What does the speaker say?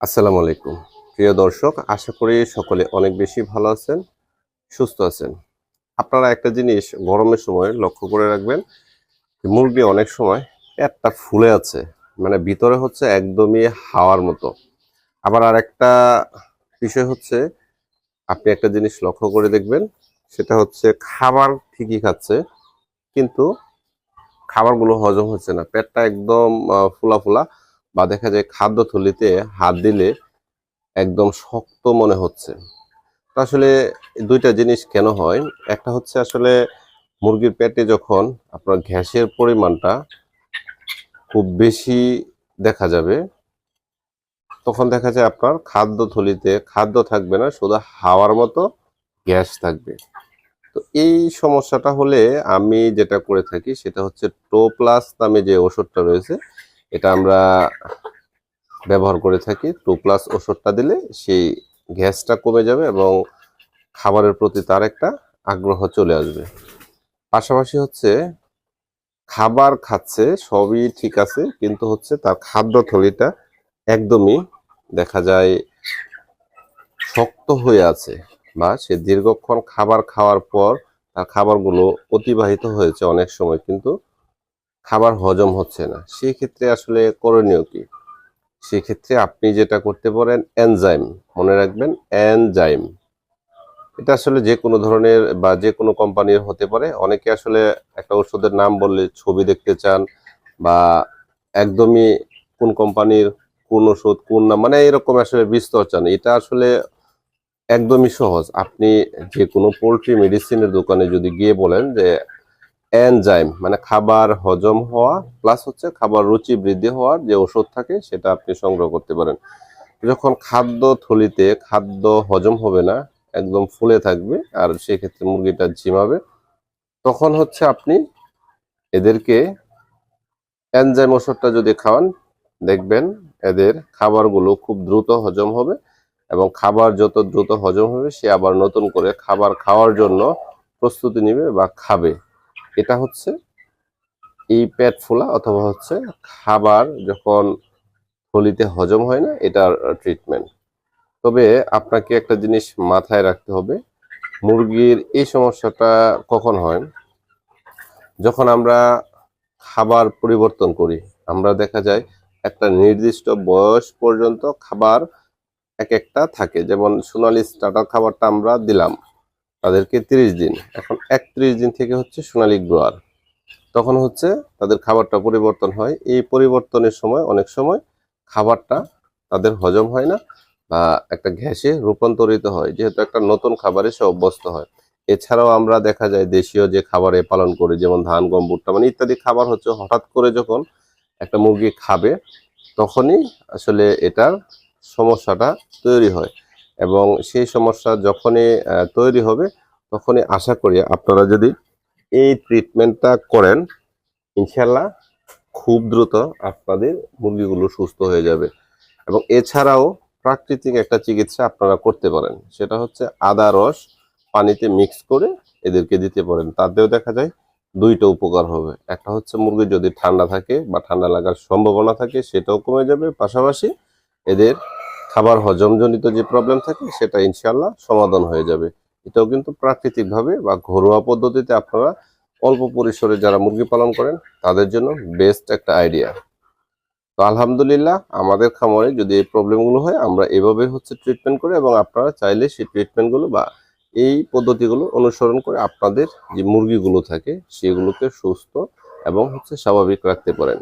আসসালামু আলাইকুম। প্রিয় দর্শক, আশা করি সকলে অনেক বেশি ভালো আছেন, সুস্থ আছেন। আপনারা একটা জিনিস গরমের সময় লক্ষ্য করে রাখবেন, মুরগি অনেক সময় পেটটা ফুলে আছে মানে ভিতরে হচ্ছে একদমই হাওয়ার মতো। আবার আর একটা বিষয় হচ্ছে, আপনি একটা জিনিস লক্ষ্য করে দেখবেন, সেটা হচ্ছে খাবার ঠিকই খাচ্ছে, কিন্তু খাবারগুলো হজম হচ্ছে না, পেটটা একদম ফুলা ফুলা। বা দেখা যায় খাদ্য থলিতে হাত দিলে একদম শক্ত মনে হচ্ছে। আসলে দুইটা জিনিস কেন হয়? একটা হচ্ছে আসলে মুরগির পেটে যখন আপনার গ্যাসের পরিমাণটা খুব বেশি দেখা যাবে, তখন দেখা যায় আপনার খাদ্য থলিতে খাদ্য থাকবে না, শুধু হাওয়ার মতো গ্যাস থাকবে। তো এই সমস্যাটা হলে আমি যেটা করে থাকি সেটা হচ্ছে টো প্লাস নামে যে ওষুধটা রয়েছে এটা আমরা ব্যবহার করে থাকি। টু প্লাস ওষুধটা দিলে সেই গ্যাসটা কমে যাবে এবং খাবারের প্রতি তার একটা আগ্রহ চলে আসবে। পাশাপাশি হচ্ছে খাবার খাচ্ছে, সবই ঠিক আছে, কিন্তু হচ্ছে তার খাদ্য থলিটা একদমই দেখা যায় শক্ত হয়ে আছে বা সে দীর্ঘক্ষণ খাবার খাওয়ার পর তার খাবারগুলো অতিবাহিত হয়েছে অনেক সময়। কিন্তু খাবার হজম হচ্ছে না। সেই ক্ষেত্রে আসলে করণীয় কি? সেক্ষেত্রে আপনি যেটা করতে পারেন এনজাইম মনে রাখবেন এনজাইম এটা আসলে যে কোনো ধরনের বা যে কোনো কোম্পানির হতে পারে। অনেকে আসলে একটা ওষুধের নাম বললে ছবি দেখতে চান বা একদমই কোন কোম্পানির কোন ওষুধ, কোন নাম মানে এরকম আসলে বিস্তর চান। এটা আসলে একদমই সহজ। আপনি যে কোনো পোলট্রি মেডিসিনের দোকানে যদি গিয়ে বলেন যে এনজাইম মানে খাবার হজম হওয়া প্লাস হচ্ছে খাবার রুচি বৃদ্ধি হওয়ার যে ওষুধ থাকে, সেটা আপনি সংগ্রহ করতে পারেন। যখন খাদ্য থলিতে খাদ্য হজম হবে না, একদম ফুলে থাকবে, আর সেক্ষেত্রে মুরগিটা ঝিমাবে, তখন হচ্ছে আপনি এদেরকে এনজাইম ওষুধটা যদি খাওয়ান, দেখবেন এদের খাবারগুলো খুব দ্রুত হজম হবে এবং খাবার যত দ্রুত হজম হবে, সে আবার নতুন করে খাবার খাওয়ার জন্য প্রস্তুতি নেবে বা খাবে। এটা হচ্ছে এই পেট ফোলা অথবা হচ্ছে খাবার যখন থলিতে হজম হয় না, এটার ট্রিটমেন্ট তবে আপনাকে একটা জিনিস মাথায় রাখতে হবে, মুরগির এই সমস্যাটা কখন হয়? যখন আমরা খাবার পরিবর্তন করি, আমরা দেখা যায় একটা নির্দিষ্ট বয়স পর্যন্ত খাবার এক একটা থাকে। যেমন সোনালি স্টার্টার খাবারটা আমরা দিলাম। তাদেরকে তিরিশ দিন। এখন একত্রিশ দিন থেকে হচ্ছে সোনালী গ্রোয়ার তখন হচ্ছে তাদের খাবারটা পরিবর্তন হয়। এই পরিবর্তনের সময় অনেক সময় খাবারটা তাদের হজম হয় না বা একটা ঘ্যাসে রূপান্তরিত হয়। যেহেতু একটা নতুন খাবারে সে অভ্যস্ত হয়। এছাড়াও আমরা দেখা যায় দেশীয় যে খাবারে পালন করি, যেমন ধান গম ভুট্টা মানে ইত্যাদি খাবার হচ্ছে হঠাৎ করে যখন একটা মুরগি খাবে, তখনই আসলে এটার সমস্যাটা তৈরি হয়। এবং সেই সমস্যা যখনই তৈরি হবে, তখনই আশা করি আপনারা যদি এই ট্রিটমেন্টটা করেন, ইনশাল্লাহ খুব দ্রুত আপনাদের মুরগিগুলো সুস্থ হয়ে যাবে। এবং এছাড়াও প্রাকৃতিক একটা চিকিৎসা আপনারা করতে পারেন। সেটা হচ্ছে আদা, রস পানিতে মিক্স করে এদেরকে দিতে পারেন। তাতেও দেখা যায় দুইটা উপকার হবে। একটা হচ্ছে মুরগি যদি ঠান্ডা থাকে বা ঠান্ডা লাগার সম্ভাবনা থাকে, সেটাও কমে যাবে। পাশাপাশি এদের খাবার হজমজনিত যে প্রবলেম থাকে, সেটা ইনশাল্লাহ সমাধান হয়ে যাবে। এটাও কিন্তু প্রাকৃতিকভাবে বা ঘরোয়া পদ্ধতিতে আপনারা অল্প পরিসরে যারা মুরগি পালন করেন, তাদের জন্য বেস্ট একটা আইডিয়া তো আলহামদুলিল্লাহ, আমাদের খামারে যদি এই প্রবলেমগুলো হয়, আমরা এভাবে হচ্ছে ট্রিটমেন্ট করে এবং আপনারা চাইলে সেই ট্রিটমেন্টগুলো বা এই পদ্ধতিগুলো অনুসরণ করে আপনাদের যে মুরগিগুলো থাকে, সেগুলোকে সুস্থ এবং হচ্ছে স্বাভাবিক রাখতে পারেন।